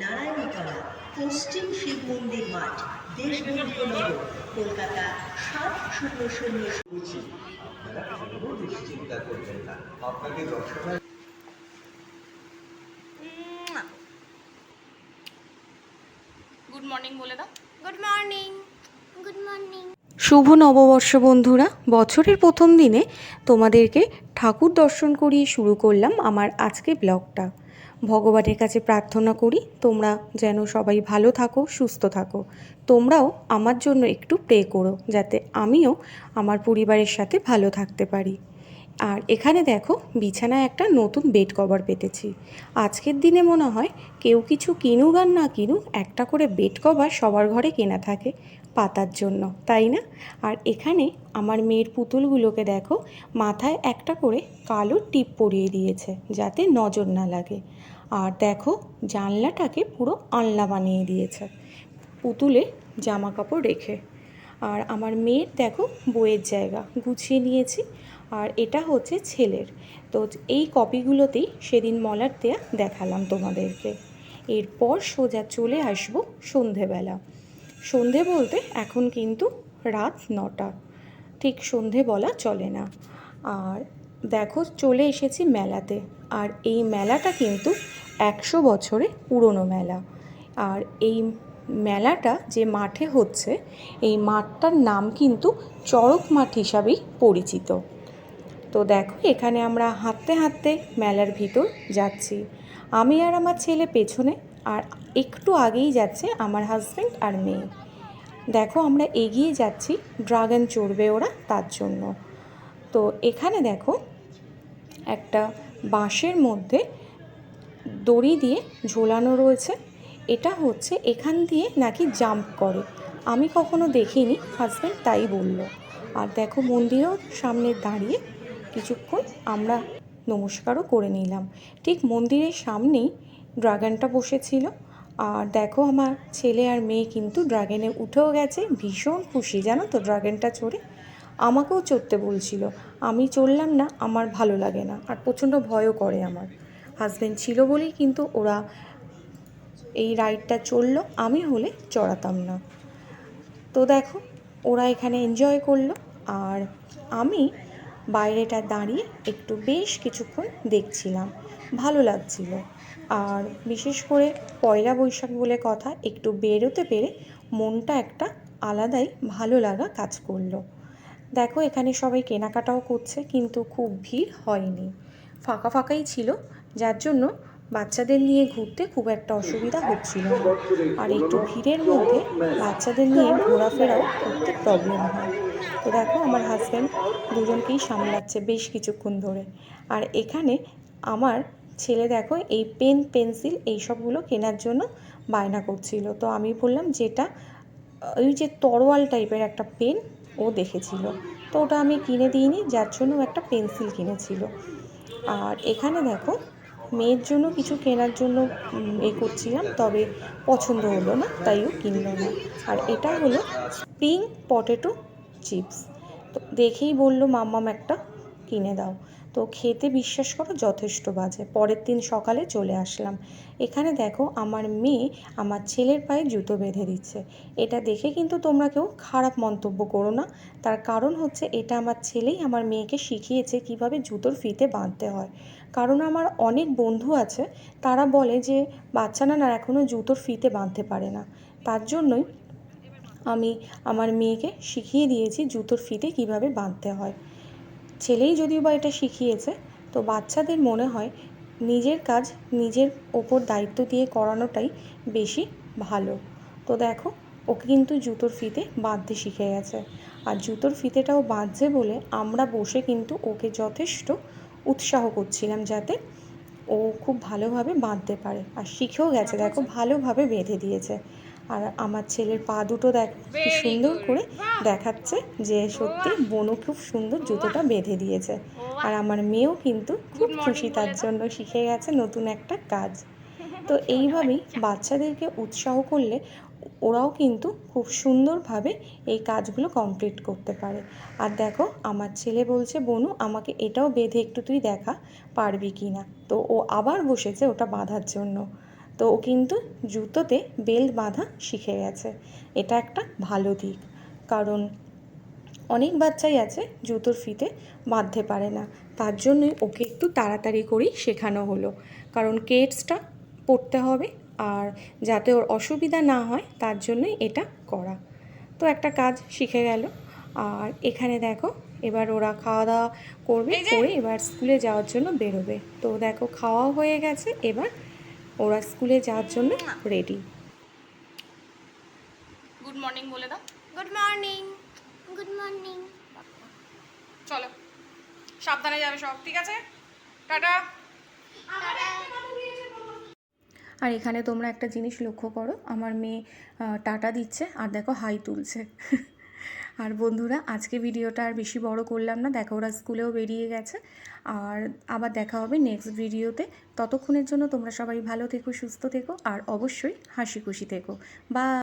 নারায়ণীতলা পশ্চিম শিব মন্দির মাঠ দেশবন্ধুনগর কলকাতা সাত শূন্য শূন্য আপনারা করবেন না। আপনাকে দর্শনা গুড মর্নিং বলে দাও। গুড মর্নিং গুড মর্নিং শুভ নববর্ষ বন্ধুরা বছরের প্রথম দিনে তোমাদেরকে ঠাকুর দর্শন করিয়ে শুরু করলাম আমার আজকে ব্লগটা। ভগবানের কাছে প্রার্থনা করি তোমরা যেন সবাই ভালো থাকো, সুস্থ থাকো। তোমরাও আমার জন্য একটু প্রে করো যাতে আমিও আমার পরিবারের সাথে ভালো থাকতে পারি। আর এখানে দেখো বিছানায় একটা নতুন বেড কভার পেতেছি। আজকের দিনে মনে হয় কেউ কিছু কিনুক আর না কিনুক একটা করে বেড কভার সবার ঘরে কেনা থাকে পাতার জন্য, তাই না? আর এখানে আমার মেয়ের পুতুলগুলোকে দেখো মাথায় একটা করে কালো টিপ পরিয়ে দিয়েছে যাতে নজর না লাগে। আর দেখো জানলাটাকে পুরো আনলা বানিয়ে দিয়েছে পুতুলে জামা কাপড় রেখে। আর আমার মেয়ের দেখো বইয়ের জায়গা গুছিয়ে নিয়েছি আর এটা হচ্ছে ছেলের। তো এই কপিগুলোতেই সেদিন মলার দেয়া দেখালাম তোমাদেরকে। এরপর সোজা চলে আসব সন্ধেবেলা। সন্ধে বলতে এখন কিন্তু রাত নটা। ঠিক সন্ধে বলা চলে না। আর দেখো চলে এসেছি মেলাতে। আর এই মেলাটা কিন্তু একশো বছরে পুরনো মেলা। আর এই মেলাটা যে মাঠে হচ্ছে, এই মাঠটার নাম কিন্তু চড়ক মাঠ হিসাবেই পরিচিত। তো দেখো, এখানে আমরা হাঁটতে হাঁটতে মেলার ভিতর যাচ্ছি। আমি আর আমার ছেলে পেছনে, আর একটু আগেই যাচ্ছে আমার হাজব্যান্ড আর মেয়ে। দেখো, আমরা এগিয়ে যাচ্ছি ড্রাগন চড়বে ওরা তার জন্য। তো এখানে দেখো, একটা বাঁশের মধ্যে দড়ি দিয়ে ঝোলানো রয়েছে। এটা হচ্ছে এখান দিয়ে নাকি জাম্প করে। আমি কখনো দেখিনি হাজব্যান্ড তাই বলল। আর দেখো মন্দিরেও সামনে দাঁড়িয়ে কিছুক্ষণ আমরা নমস্কারও করে নিলাম। ঠিক মন্দিরের সামনেই ড্রাগনটা বসেছিল। আর দেখো আমার ছেলে আর মেয়ে কিন্তু ড্রাগনে উঠেও গেছে। ভীষণ খুশি, জানো তো ড্রাগনটা চড়ে। আমাকেও চড়তে বলছিল। আমি চড়লাম না, আমার ভালো লাগে না। আর প্রচণ্ড ভয়ও করে আমার। হাজব্যান্ড ছিল বলেই কিন্তু ওরা এই রাইডটা চড়লো আমি হলে চড়াতাম না। তো দেখো, ওরা এখানে এনজয় করল, আর আমি বাইরেটা দাঁড়িয়ে একটু বেশ কিছুক্ষণ দেখছিলাম। ভালো লাগছিল। আর বিশেষ করে পয়লা বৈশাখ বলে কথা, একটু বেরোতে পেরে মনটা একটা আলাদাই ভালো লাগা কাজ করল। দেখো, এখানে সবাই কেনাকাটাও করছে, কিন্তু খুব ভিড় হয়নি। ফাঁকা ফাঁকাই ছিল, যার জন্য বাচ্চাদের নিয়ে ঘুরতে খুব একটা অসুবিধা হচ্ছিল না। আর একটু ভিড়ের মধ্যে বাচ্চাদের নিয়ে ঘোরাফেরাও করতে প্রবলেম হয়। তো দেখো, আমার হাজব্যান্ড দুজনকেই সামলাচ্ছে বেশ কিছুক্ষণ ধরে। আর এখানে আমার ছেলে দেখো, এই পেন পেন্সিল এই সবগুলো কেনার জন্য বায়না করছিল। তো আমি বললাম, যেটা, ওই যে তরোয়াল টাইপের একটা পেন ও দেখেছিল। তো ওটা আমি কিনে দিইনি, যার জন্য একটা পেন্সিল কিনেছিল। আর এখানে দেখো মেয়ের জন্য, কিছু কেনার জন্য এ করছিলাম, তবে পছন্দ হলো না তাইও কিনলো না। আর এটা হলো স্প্রিং পটেটো চিপস। তো দেখেই বলল, মাম্মাম, একটা কিনে দাও। তো খেতে বিশ্বাস করো যথেষ্ট বাজে। পরের দিন সকালে চলে আসলাম। এখানে দেখো আমার মেয়ে আমার ছেলের পায়ে জুতো বেঁধে দিচ্ছে। এটা দেখে কিন্তু তোমরা কেউ খারাপ মন্তব্য করো না। তার কারণ হচ্ছে এটা আমার ছেলেই আমার মেয়েকে শিখিয়েছে কীভাবে জুতোর ফিতে বাঁধতে হয়। কারণ আমার অনেক বন্ধু আছে, তারা বলে যে বাচ্চা না এখনও জুতোর ফিতে বাঁধতে পারে না। তার জন্যই আমি আমার মেয়েকে শিখিয়ে দিয়েছি জুতোর ফিতে কীভাবে বাঁধতে হয়। ছেলেই যদিও বা এটা শিখিয়েছে, তো বাচ্চাদের মনে হয় নিজের কাজ নিজের ওপর দায়িত্ব দিয়ে করানোটাই বেশি ভালো। তো দেখো, ওকে কিন্তু জুতোর ফিতে বাঁধতে শিখে গেছে। আর জুতোর ফিতেটাও বাঁধছে বলে আমরা বসে কিন্তু ওকে যথেষ্ট উৎসাহ করছিলাম যাতে ও খুব ভালোভাবে বাঁধতে পারে। আর শিখেও গেছে, দেখো, ভালোভাবে বেঁধে দিয়েছে। আর আমার ছেলের পা দুটো দেখ কি সুন্দর করে দেখাচ্ছে যে সত্যি বনু খুব সুন্দর জুতোটা বেঁধে দিয়েছে। আর আমার মেয়েও কিন্তু খুব খুশি তার জন্য শিখে গেছে নতুন একটা কাজ। তো এইভাবেই বাচ্চাদেরকে উৎসাহ করলে ওরাও কিন্তু খুব সুন্দরভাবে এই কাজগুলো কমপ্লিট করতে পারে। আর দেখো আমার ছেলে বলছে বনু আমাকে এটাও বেঁধে একটু তুই দেখা পারবি কি না তো ও আবার বসেছে ওটা বাঁধার জন্য। তো ও কিন্তু জুতোতে বেল্ট বাঁধা শিখে গেছে। এটা একটা ভালো দিক। কারণ অনেক বাচ্চাই আছে জুতোর ফিতে বাঁধতে পারে না। তার জন্যই ওকে একটু তাড়াতাড়ি করেই শেখানো হলো। কারণ কেটসটা পড়তে হবে আর যাতে ওর অসুবিধা না হয় তার জন্যই এটা করা। তো একটা কাজ শিখে গেল। আর এখানে দেখো এবার ওরা খাওয়া দাওয়া করবে করে এবার স্কুলে যাওয়ার জন্য বেরোবে। তো দেখো খাওয়াও হয়ে গেছে। এবার ওরা স্কুলে যাওয়ার জন্য রেডি গুড মর্নিং বলে দাও। গুড মর্নিং গুড মর্নিং চলো সাবধানে যাবে সব ঠিক আছে? টাটা। আর এখানে তোমরা একটা জিনিস লক্ষ্য করো আমার মেয়ে টাটা দিচ্ছে আর দেখো হাই তুলছে। আর বন্ধুরা, আজকে ভিডিওটা আর বেশি বড় করলাম না। দেখো, ওরা স্কুলেও বেরিয়ে গেছে। আর আবার দেখা হবে নেক্সট ভিডিওতে। ততক্ষণের জন্য তোমরা সবাই ভালো থেকো, সুস্থ থেকো, আর অবশ্যই হাসি খুশি থেকো। বা